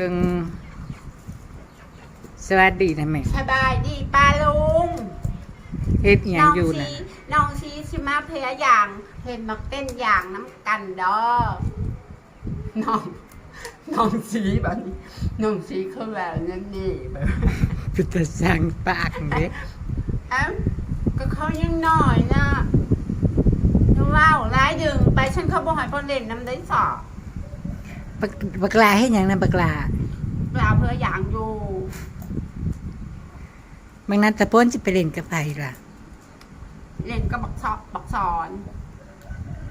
ดึงสวัสดีนะแม่สบายดีป้าลุงเฮ็ดอิหยังอยู่ซีนะน้องซีชิมาเพยอย่างเห็นมักเต้นอย่างน้ำกันดอน้องน้องซีแบบนี้น้องซีคือแบบนั้นนี่แบบพุทธสังปากเด้เอ้าก็เขายังน้อยนะนึกว่าร้ายดึงไปฉันเขาบอกให้พอเล่นน้ำได้สอบ บักบักลาเฮ็ดหยังนะบักลาเปล่าเพยอย่างอยู่บางนั้นตะโพ้นสิไปเล่นกับไผล่ะ เล่นก็บักซอบักสอน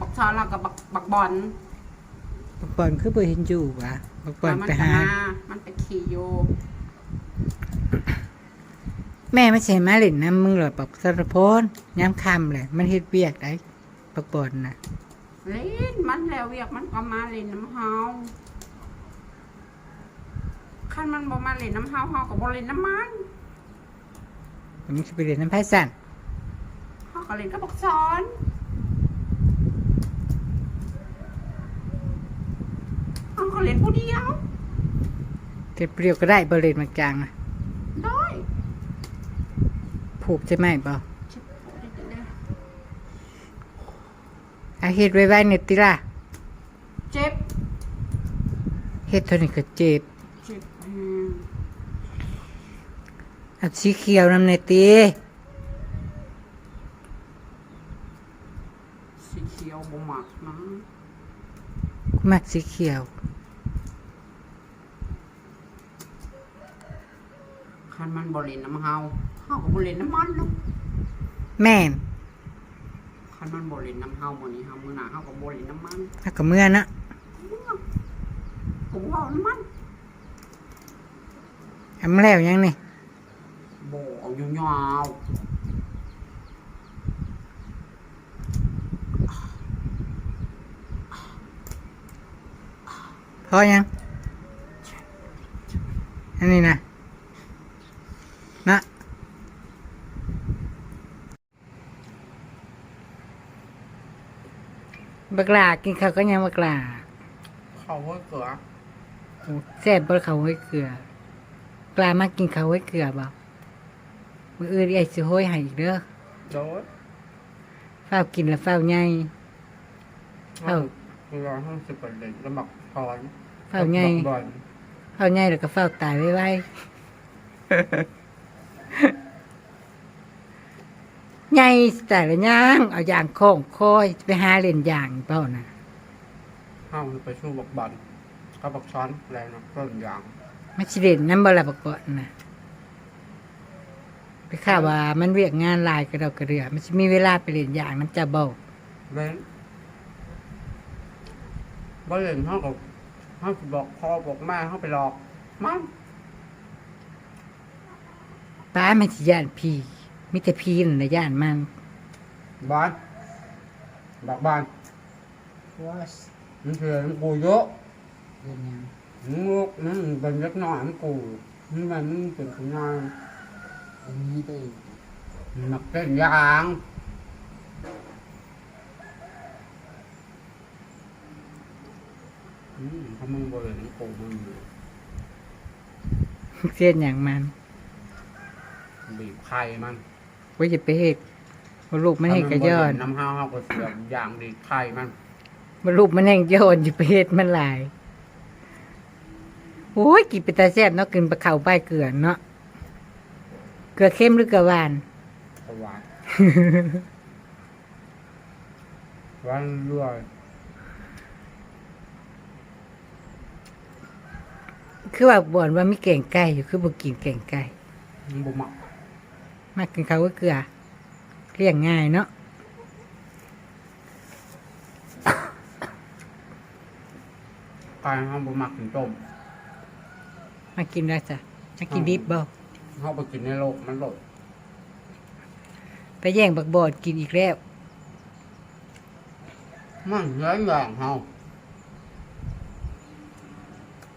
บักสอนแล้วก็บักบักบอลบักบอลคือบ่เห็นอยู่วะบักบอลมัไปหามันไปขี่อยู่แม่ไม่ใช่มาเล่นน้ำมึงหรอกบักตะโพ้นยามค่ำแหละมันเฮ็ดเวียกได้บักบอลน่ะ เล่นมันแล้วเวียกมันก็มาเล่นน้ำเฮาคันมันบ่มาเล่นน้ำเฮาเฮาก็บ่เล่นน้ำมันมึงสิไปเล่นน้ำไผสั่นเฮาก็เล่นก็บักสอนเฮาก็เล่นผู้เดียวเก็บเปรี้ยวก็ได้บ่เล่นมักจางน่ะได้ผูกใช่ไหมบ่ชิบโอ้ยเดี๋ยวนะ อาเฮ็ดไว้ไว้ในติล่ะเจ็บเฮ็ดเท่านี้ก็เจ็บเจ็บอืมเอาสีเขียวนำในติสีเขียวบ่มักนะกูมักสีเขียวคันมันบ่เล่นน้ำเฮาเฮาก็บ่เล่นน้ำมันเนาะแม่น คันมันบ่เล่นน้ำเฮามื้อนี้เฮามื้อหน้าเฮาก็บ่เล่นน้ำมันถ้าก็เมื่อนะผมว่าน้ำมันทำแล้วยังนี่บ่เอายาวพอยังอันนี้นะนะ บักหลากินข้าวก็ยังบักหลาๆเขาว่าเกลือโอ้แซ่บบ่เขาวไว้เกลือปลามากินข้าวไว้เกลือบ่มื้ออื่นไอ้สิโหยให้อีกเด้อโดดฝ้าวกินแล้วฝ้าวใหญ่เอ้าเกลือห้องสิบเปอร์เซ็นต์แล้วหมักพรอนฝ้าวใหญ่บอลฝ้าวใหญ่แล้วก็ฝ้าวตายไว้ๆใหญ่แต่ละย่างเอาอย่างโค้งคอยไปหาเล่นอย่างเปล่านะห้องไปชูบักบอลก็บักช้อนอะไรนะต้นยางไม่ใช่เล่นน้ำบลาบก่อนนะไปข่าวว่ามันเรียกงานหลายกระดอกกระเดือมันจะมีเวลาไปเล่นอย่างน้ำจะเบาเล่นบ่เล่นห้องกับห้องสิบอกพ่อบอกแม่ห้องไปหลอกมันป้ามันสิย่านพี มิแต่พีนั่นนะย่านมันบอลบักบอลว่ามันเถื่อนกูเยอะเป็นยังลูกนั่นเป็นเล็กน้อยมันกูนี่มันเป็นคุณยายอันนี้ได้หนักเต้นยางอืมถ้ามึงบริเวณกูมึงเสียนอย่างมันบีบไข่มัน ว่าจะไปเฮ็ดว่าลูกมันให้กระย้อนน้ำห้าวห้าวก็เสียบอย่างดีบไข่มันว่าลูกมันแห้งย้อนอยู่ไปเฮ็ดมันหลายโอ้ยกินไปตาแซ่บเนาะกินปลาเข่าใบเกลือเนาะเกลือเข้มหรือเกลือหวานสวานวันรวยคือว่าบ่อนว่ามีแกงไก่อยู่คือบ่กินแกงไก่มันบ่หมัก มากินข้าวกับเกลือเลี้ยงง่ายเนาะไก่ห้องบ่หมักถึงต้มมากินได้จ้ะมากินดิบบ่ห้องไปกินในโลกมันโลดไปแย่งบักบอดกินอีกแล้ว มันหลายอย่างเฮา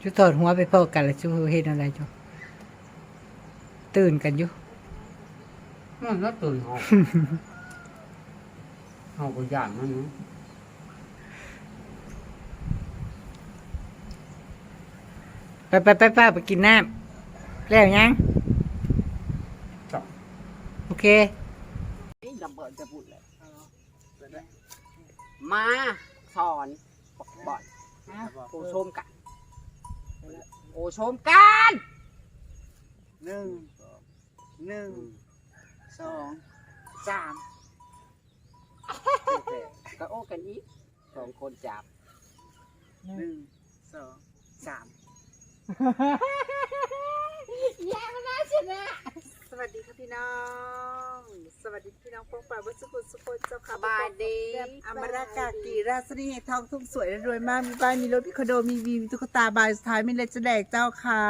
จุถอดหัวไปพอกันแล้วจุเฮ็ดอะไรจุตื่นกันอยู่ มันก็ตื่นเฮาเฮาก็ย่านมันเนาะไปไปไปป้าไปกินน้ำแล้วยังโอเคนี่ระเบิดจะพูดเลยมาสอนบอกบอดโอชมกัน โอชมกัน หนึ่งหนึ่ง สองสามก็โอ้กันอีกสองคนจับหนึ่งสองสาม ยังน่าชนะสวัสดีค่ะพี่น้อง สวัสดีพี่น้องพวกป่าวัชกุลสุคนเจ้าสค่ะบายดีอมรากากีราชนีทองทุ่งสวยและรวยมากมีบ้านมีรถมีคอนโดมีวีมีตุ๊กตาบายสุดท้ายมีเลจแดกเจ้าค่ะ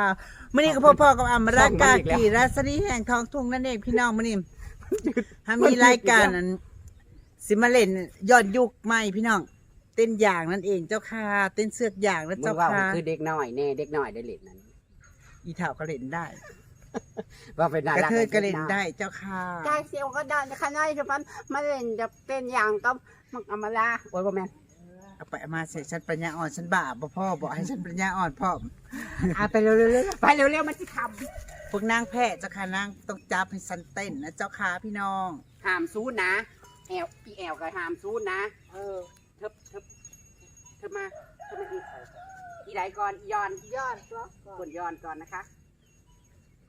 มื่อนี้ก็พอๆกับอมรากากีราชนีแห่งทองทุ่งนั่นเองพี่น้องมื่อนี้ถ้ามีรายการนั้นสิมาเล่นย้อนยุคใหม่พี่น้องเต้นอย่างนั่นเองเจ้าค่ะเต้นเสือกอย่างนะมึเจ้างว่าค่ะคือเด็กน้อยแน่เด็กน้อยได้เล่นนั้น อีเถาก็เล่นได้ว่าเป็นกน่าระรักเทยก็เล่นได้เจ้าค่ะได้เซียวก็ได้ขน้อยจะมันมาเล่นจะเป็นอย่างก็มักอมาลาโอ้ยบ่แม่นเอาไปเอามาเสร็จฉันปัญญาอ่อนฉันบ้าบ่พ่อบอกให้ฉันปัญญาอ่อนพ่อเอาไปเร็วๆๆไปเร็วๆมันจะทพวกนางแพทย์เจ้าค่ะนางต้องจับให้ฉันเต้นนะเจ้าค่ะพี่น้องำห้ามซูนนะแอลพี่แอลก็ห้ามซูนนะ เออเทิบเทิบเทิบมาเทิบมาอีกอี ไหนก่อนอีย้อนย้อนก็คนย้อนก่อนนะคะ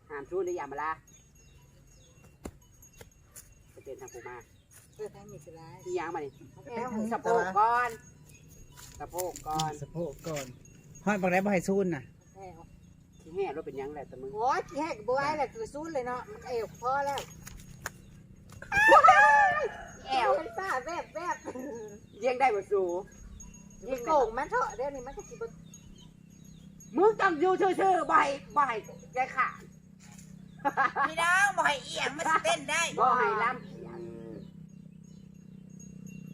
ห้ามซูนในยามาลาไปเป็นทางปูมาเพื่อทั้งมีสลายอียางมานี่แอลสะโพกก่อนสะโพกก่อนสะโพกก่อนฮอดบอกได้บ่ให้ซูนน่ะที่แห่รถเป็นหยังแหละแต่มึงโอ้ยแฮกบ่ไหวแล้วคือซูนเลยเนาะมันเอวพอแล้วแอลเป็นป้าแวบแวบเลี้ยงได้บ่สูเลี้ยงโกได้งมันเถอะเดี๋ยวนี้มันก็สิบ่ มึงต้องอยู่ซื่อๆบ่ให้บ่ให้ใจขาดพี่น้องบ่ให้เอียงมันสิเต้นได้บ่ให้ล้ำเอียง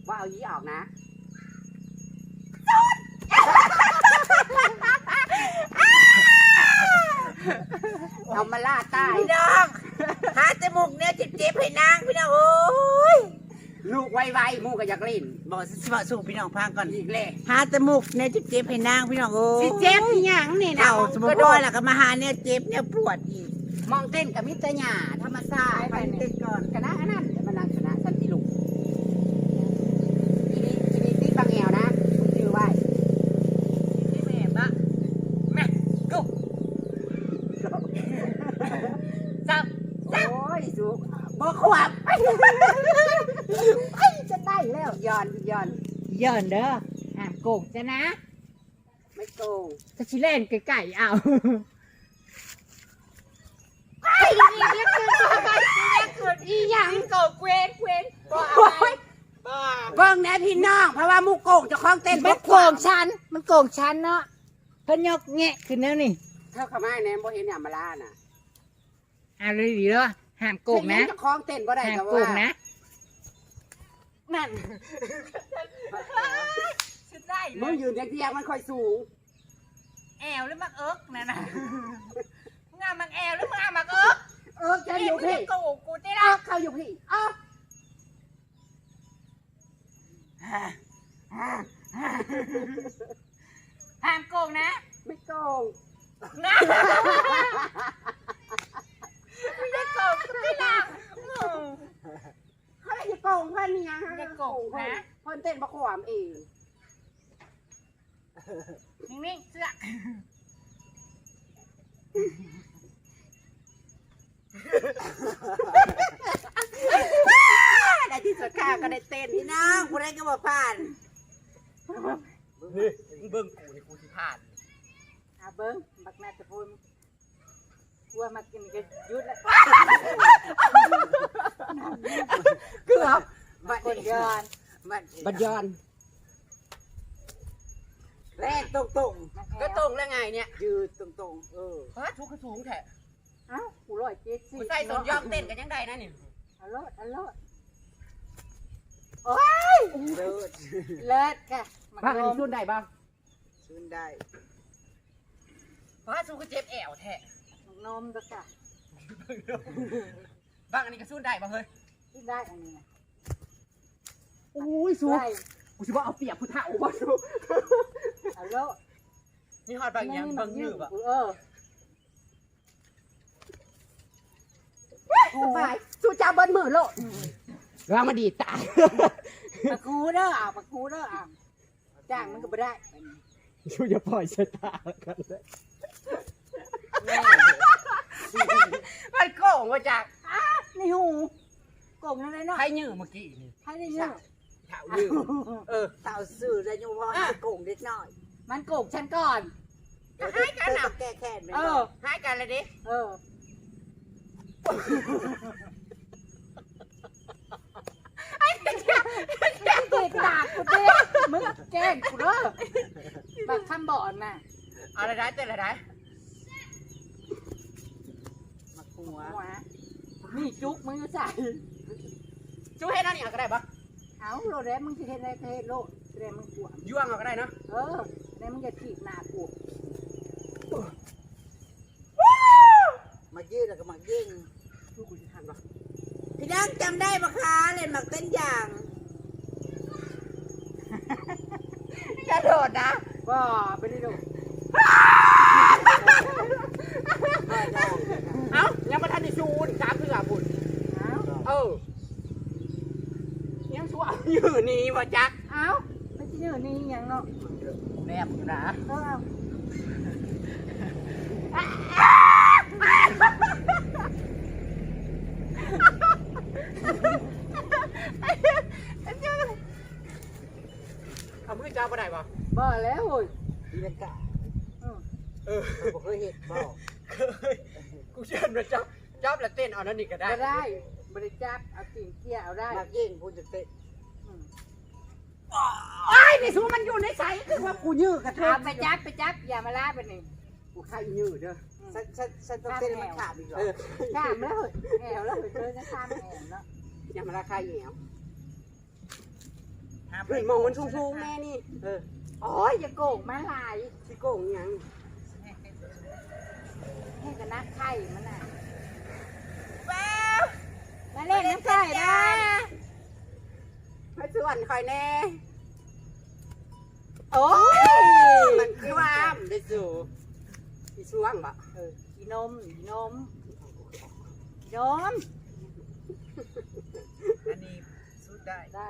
ว่าเอายีออกนะเอามาล่าใต้พี่น้องหาจมูกเนี่ยเจ็บๆให้นางพี่น้องโอ้ย ลูกไวๆหมูก็อยากเล่นบอกสิบอกสู่พี่น้องฟังก่อนอีกเลยหาจมูกเนี่ยเจ็บๆให้นางพี่น้องโอ้ยสิเจ็บอีหยังนี่นะเอามองสมมติว่าแล้วก็มาหาเนี่ยเจ็บเนี่ยปวดอีกมองเต้นกับมิตรหญ้าธรรมชาติ ไปเต้นก่อน คณะอันนั้นเดี๋ยวมานั่งคณะสันติลูกทีนี้ทีนี้ติดบางแอวนะคุณชื่อไว้ พี่แม่บะแม่กุ จับโอ้ยสุกบ่ขวับไอ้จะได้แล้วย้อนย้อน ๆ ย้อนเด้ออะโกงจะนะ ไม่โกงจะชิเล่นไก่ๆเอาอีหยังโกงเกวนเกวนบ่เอาเบิ่งแน่พี่น้องเพราะว่าหมูโกงเจะคล้าของเต้นมันโกงฉันฉัน มันโกงฉันเนาะเพิ่นยกแงะขึ้นแล้วนี่เท่ากับไม้แน่บ่เห็นอย่างมาล่าน่ะเอาเลยดีเด้อห้ามโกงนะเจะคล้าของเต้นบ่ได้ห้ามแต่โกว่างนะ นั่นชุดได้มึงยืนเตียงๆมันค่อยสูง แอวหรือมักเอิกนะนะมึงอะมักแอวหรือมึงอะมักเอิกเออฉันอยู่พี่โกงกูได้อละอกเข้าอยู่พี่ออกห้ามโกงนะไม่โกง นะไม่ได้โกงกูได้ละ เขาเลย จะโกงเพื่อนนี่ยังไม่ได้โกงนะ เพื่อนเต้นประขวามเองนิ่งๆเสื้อได้ที่สุดข้าก็ได้เต้นพี่น้องกูได้ก็บอกผ่านเบิ้งกูนี่กูสิผ่านอาเบิ้งบักน่าจะพูดกลัวมากินก็ยุดแล้วเกือบ บักคนยอนมันบัดยอนแรกตรงตรงก็ตรงแล้วไงเนี่ยยืดตรงตรงเออฮะทุกกระสูงแท้อ้ากูร้อยเจ็ดสิใส่สมยอมเต้นกันยังได้นะนี่อร่อยอร่อยเลิศเลิศค่ะมักบ้างอันนนี้มสู้ได้บ้างชื่นได้เพราะว่าสู้ก็เจ็บแอวแท้นมด้วยค่ะบ้างอันนี้ก็สู้ได้บ้างเฮ้ยที่ได้อันนี้นะ โอ้ยสู้ได้กูสิว่าเอาเปรียบผู้เฒ่าบ่สู้อร่อยนี่ฮอดบางอย่างบางยืบอะเออสบายสู้จ้าเบิ้ลมือโลดวางมาดีตายปะกูเด้ออะปะกูเด้ออะจ้างมันก็บ่ได้ชูจะปล่อยชะตากันเลยมันโกงมาจากนี่หูโกงนั่นเลยเนาะใครยื้อเมื่อกี้นี่ให้ได้เยอะ เท้ายื้อเออสาวสื่อได้ยังพอให้โกงเล็กน้อยมันโกงฉันก่อนก็ให้กันอะแก้แค้นไปเออให้กันเลยดิเออ ไอ้เด็กด่ากูดิมึงแกล้งกูเด้อแบบคำบอกน่ะเอาอะไรได้เต้นอะไรได้มาหัวนี่จุกมึงก็ใส่ชูให้นั่นนี่เอาก็ได้ปะ เอาโลดแล้วมึงจะเห็นอะไรก็เห็นโลดแสดงมึงกลัวย่วงเอาก็ได้เนาะเออแล้วมึงจะถีบหน้ากูมายืดแล้วก็มายิงลูกกูจะทันปะพี่ดังจำได้ปะคะเล่นหมักเต้นอย่างกระโดดนะว่าไปได้ดูเอ้ายังมาทันได้ชูนสามเถื่อบุญเอาเออยัง ชูเอาอยู่นี่วะจ๊ะเอาไม่ใช่เนื้อนี่อย่างเนาะแนบอยู่นะเออเอาเอามือจ้าบ่ได้ปะบ่แล้วโอ้ยบรรยากาศอืมเออเราบ่เคยเห็นบ่เคยกูเชิญมาจับจับแล้วเต้นเอานั่นนี่ก็ได้ก็ได้บริจาคเอาตีนเกี้ยเอาได้มากเย่งพูดจะเตะอืม ไอ้นี่สูมันอยู่ในใสคือว่ากูยื้อกระเทเอาบไปจักไปจักอย่ามาล่าไปหนึ่งกูใครยื้อเด้อฉันฉันฉันต้องเต้นให้มันขาดอีกเหรอเออข้ามแล้วเหรอแอวแล้วเหรอเจอจะข้ามแอวแล้วอย่ามาราคาเหนียวห้ามไปเฮ้ยมองมันสูงๆแม่นี่ เออโอ้ยอย่าโกงมาลายสิโกงยังให้กับนักไข่มันน่ะมาเล่นน้ำไข่ได้ มา ส่วนคอยแน่ โอ้ยมันคือว่าได้สู่อีช่วงบะเอออีนมอีนมอีนมอันนี้สุดได้ได้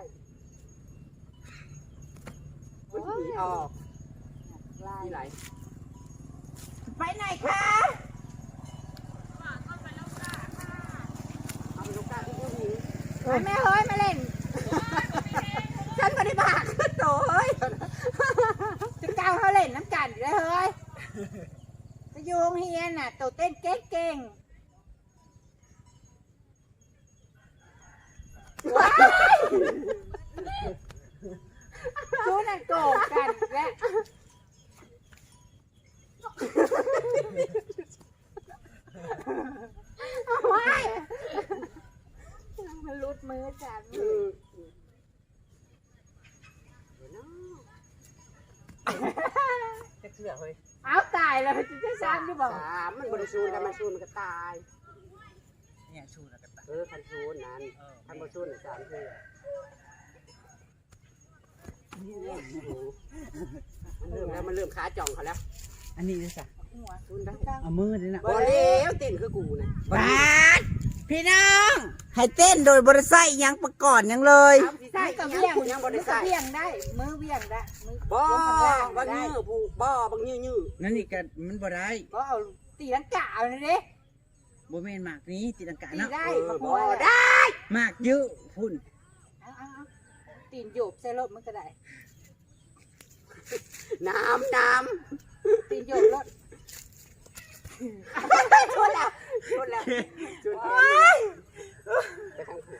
มันหนีออกลายที่ไหลไปไหนคะเอาไปลูกกาที่ผู้หญิงไปแม่เฮ้ยมาเล่นฉัน ไม่ได้บากโตเฮ้ยจะก้าเขาเล่นน้ำกันอยู่ได้เฮ้ยไปโยงเฮียนน่ะโตเต้นเก่งเก่งๆว้ายชูน่ะโกงกันและ ว้ายมันรุดมือจัน อืมจะเชื่อเฮ้ย เอาตายแล้วจะ จะซ้ำที่บอกสามมันบริสูนกันมันสูนมันก็ตาย เนี่ยชูแล้วก็ตัดเออคันสูนนั้นเออคันบริสูนสามเทื่อมันเริ่มแล้วมันเริ่มขาจ่องเขาแล้วอันนี้นะจ๊ะหัวสูนได้เอามือนี่นะบ่แล้วเต้นคือกูนะ บาด พี่น้องให้เต้นโดยบริษัทยังประกอบยังเลยเอาสิใส่มือกับยัเบี่ยงงกูยังบ่ได้ใส่มือกับเบี่ยงได้ มือเบี่ยงได้มือบ่ลงข้างล่างบางได้ยื้อผู้บ่บางยื้อยื้อนั่นนี่ก็มันบ่ได้ก็เอาตีลังกาเอาเลยดิบ่แม่นหมากนี้ตีลังกาตีเนาะได้เออมาบ่บัวได้ได้หมากเยอะพุ่นเอาเอาเอาตีนโยบใส่รถมันก็ได้น้ำน้ตีนโยบรถำ ชวนแล้วชวนแล้วชวนแล้วไปทางผู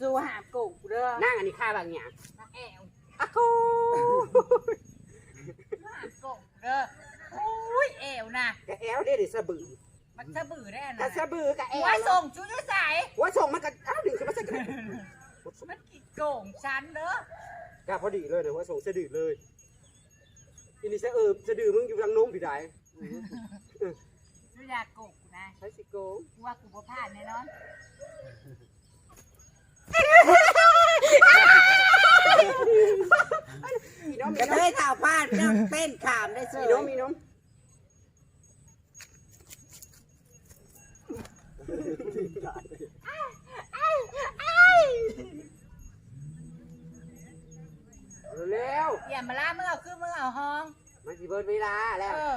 สู้หามโกงกูเด้อนั่งอันนี้ค่าบางอย่างนักแอวอะคูหามโกงกูเด้อโอ้ยแอวนะกะแอลได้ดิสะบือมันสะบือได้กะนะสะบือกะแอหัวลส่งชูยูใส่หัวส่งมันกะอ้าวหนึ่งคือมันสะกระมันกี่โกงฉันเด้อกะพอดีเลยนะหัวส่งสะดือเลยอินี่สะเอิบสะดือมึงอยู่ทางโน้มพี่ใด ชูอยากโกงกูนะใช้สิโกงกูว่ากูบ่พลาดแน่นอนมีน้องกมีระน้เทองยเท่าพลาดพี่น้องเต้นขามได้เสมียน้องมีน้องเร็วอย่ามาล่ามึงเอาคือมึงเอาห้องมันสิเบิดเวลาแล้ว เออ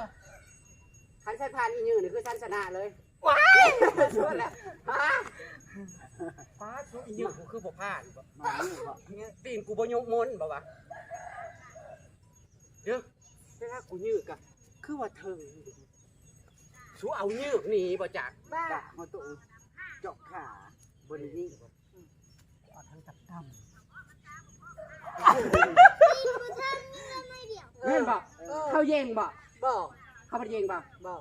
คันใช้พานอียืนนี่คือชั้นชนะเลยว้ายชวนแล้วฮะป้าชุอียืนกูคือบ่พลาดบ่ตีนกูบ่ยกมนบ่วะเดี๋ยวถ้ากูยืกอะคือว่าเธอชูเอายืกหนีบ่จักบ้ามาตุจกขาบนนี้เอาทั้งจับตำเห็นบ่เขาเย่งบ่บ่ เขาบ่เย่งบ่บ่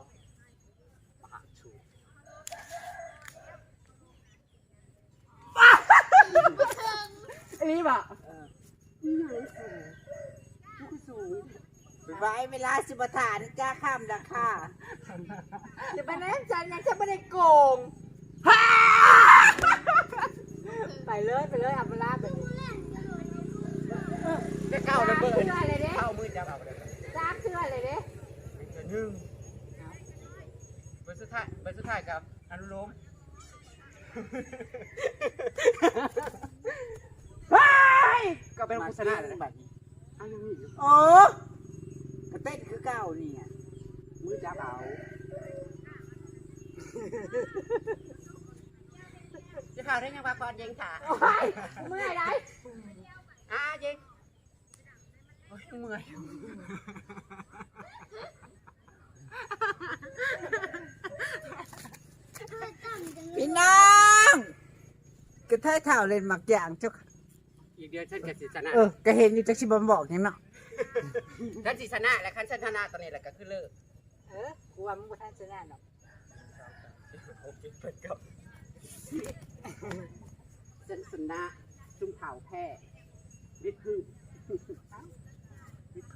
อันนี้บ่ไว้เวลาสิบถานจ้าข้ามราคาจะไปนั่นฉันยังจะไม่ได้โกง ไปเลยไปเลยอับลาไปจะเก่าระเบิดเข้ามือจะเอาเลย จ้าเชื่อเลยเด้ หนึ่งเบอร์สุดท้ายเบอร์สุดท้ายกับอนุโลมก็เป็นโฆษณาเลยแบบนี้อันนี้โอ้กระเต้นคือเก่านี่ไงมือจับเอาจะข่าวได้ยังว่าก่อนยิงขาเมื่อยไรอะยิงโอ้ยเมื่อย พี่น้องกระเทยเท่าเล่นหมักอย่างเจ้าค่ะอีกเดือนฉันกับสิชนะเออก็เห็นอยู่จักชิบอมบอกยังเนาะฉันสิชนะและคันฉันชนะตอนนี้แหละก็คือเลิกเออกูว่ามึงบ่ทันชนะเนาะโอกฉันชนะจุ่มเผาแพ้วิทย์พืช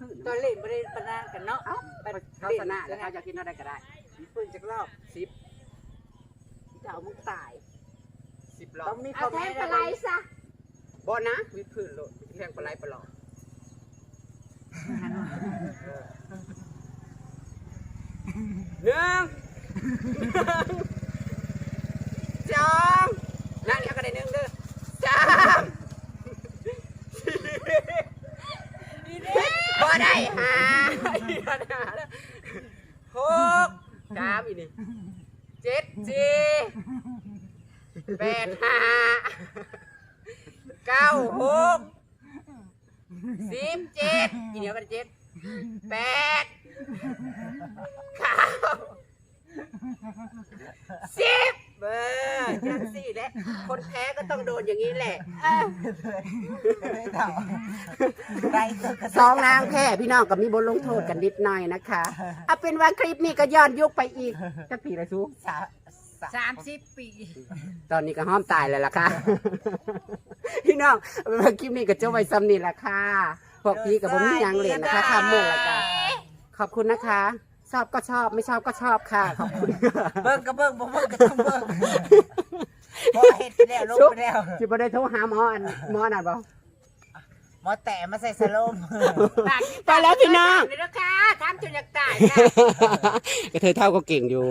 วิทย์พืชตอนเล่นบ่ได้ปะนานกันเนาะเอ้าเขาชนะแล้วเขาจะกินอะไรก็ได้มีปืนจักรอบสิบจะเอามึงตายสิบรอบต้องมีเอาแทงปลาไหลซะบอนะวิพืชโลดแทงปลาไหลปลอกหนึ่งสองนั่นเดียวก็ได้หนึ่งเด้อสามบ่ ได้หาได้หาแล้วหกสามอีกนี่เจ็ดสี่แปดห้าเก้าหกสิบเจ็ดอีเดียวกันเจ็ดแปดเก้าสิบ เบอร์จังสี่แหละ คนแพ้ก็ต้องโดนอย่างนี้แหละได้ตัวกระสองนางแพ้พี่น้องก็มีบทลงโทษกันนิดหน่อยนะคะเอาเป็นว่าคลิปนี้ก็ย้อนยุคไปอีกจักปีละซู สาสามสิบปีตอนนี้ก็ห้อมตายแล้วล่ะค่ะ พี่น้องเอาเป็นว่าคลิปนี้ก็จะไว้ซ้ำนี่แหละค่ะพวกพี่กับผมมีหยังเหรียญนะคะคำเมื่อละค่ะขอบคุณนะคะ ชอบก็ชอบไม่ชอบก็ชอบค่ะขอบคุณค่ะเบิ่งก็เบิ่งบ่เบิ่งก็ต้องเบิ่งบ่เฮ็ดไปแล้วลงไปแล้วที่บ่ได้โทรหาหมออันหมออันนั้นบ่หมอแต่มาใส่สโลมไปแล้วพี่น้องเดี๋ยวนะคะทำจนอยากตายนะก็เธอเท่าก็เก่งอยู่